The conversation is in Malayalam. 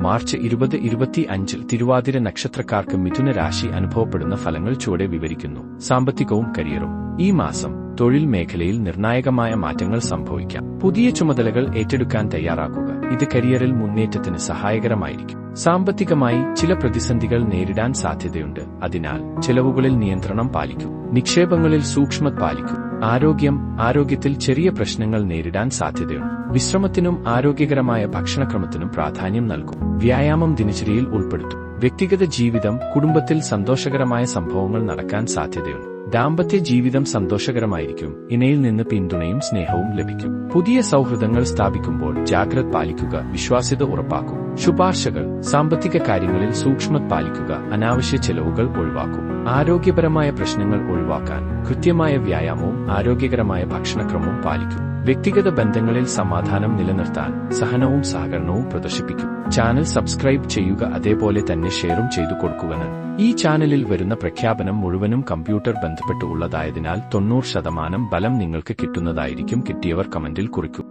മാർച്ച് ഇരുപത് ഇരുപത്തി അഞ്ചിൽ തിരുവാതിര നക്ഷത്രക്കാർക്ക് മിഥുന രാശി അനുഭവപ്പെടുന്ന ഫലങ്ങൾ ചുവടെ വിവരിക്കുന്നു. സാമ്പത്തികവും കരിയറും. ഈ മാസം തൊഴിൽ മേഖലയിൽ നിർണായകമായ മാറ്റങ്ങൾ സംഭവിക്കാം. പുതിയ ചുമതലകൾ ഏറ്റെടുക്കാൻ തയ്യാറാക്കുക. ഇത് കരിയറിൽ മുന്നേറ്റത്തിന് സഹായകരമായിരിക്കും. സാമ്പത്തികമായി ചില പ്രതിസന്ധികൾ നേരിടാൻ സാധ്യതയുണ്ട്. അതിനാൽ ചെലവുകളിൽ നിയന്ത്രണം പാലിക്കും. നിക്ഷേപങ്ങളിൽ സൂക്ഷ്മത പാലിക്കൂ. ആരോഗ്യം ആരോഗ്യത്തിൽ ചെറിയ പ്രശ്നങ്ങൾ നേരിടാൻ സാധ്യതയുണ്ട്. വിശ്രമത്തിനും ആരോഗ്യകരമായ ഭക്ഷണക്രമത്തിനും പ്രാധാന്യം നൽകും. വ്യായാമം ദിനചര്യയിൽ ഉൾപ്പെടുത്തും. വ്യക്തിഗത ജീവിതം കുടുംബത്തിൽ സന്തോഷകരമായ സംഭവങ്ങൾ നടക്കാൻ സാധ്യതയുണ്ട്. ദാമ്പത്യ ജീവിതം സന്തോഷകരമായിരിക്കും. ഇണയിൽ നിന്ന് പിന്തുണയും സ്നേഹവും ലഭിക്കും. പുതിയ സൗഹൃദങ്ങൾ സ്ഥാപിക്കുമ്പോൾ ജാഗ്രത പാലിക്കുക വിശ്വാസ്യത ഉറപ്പാക്കും. ശുപാർശകൾ സാമ്പത്തിക കാര്യങ്ങളിൽ സൂക്ഷ്മത പാലിക്കുക അനാവശ്യ ചെലവുകൾ ഒഴിവാക്കും. ആരോഗ്യപരമായ പ്രശ്നങ്ങൾ ഒഴിവാക്കാൻ കൃത്യമായ വ്യായാമവും ആരോഗ്യകരമായ ഭക്ഷണക്രമവും പാലിക്കും. വ്യക്തിഗത ബന്ധങ്ങളിൽ സമാധാനം നിലനിർത്താൻ സഹനവും സഹകരണവും പ്രദർശിപ്പിക്കും. ചാനൽ സബ്സ്ക്രൈബ് ചെയ്യുക അതേപോലെ തന്നെ ഷെയറും ചെയ്തു കൊടുക്കുക ഈ ചാനലിൽ വരുന്ന പ്രഖ്യാപനം മുഴുവനും കമ്പ്യൂട്ടർ ബന്ധപ്പെട്ട് ഉള്ളതായതിനാൽ തൊണ്ണൂറ് ശതമാനം ബലം നിങ്ങൾക്ക് കിട്ടുന്നതായിരിക്കും കിട്ടിയവർ കമന്റിൽ കുറിക്കും.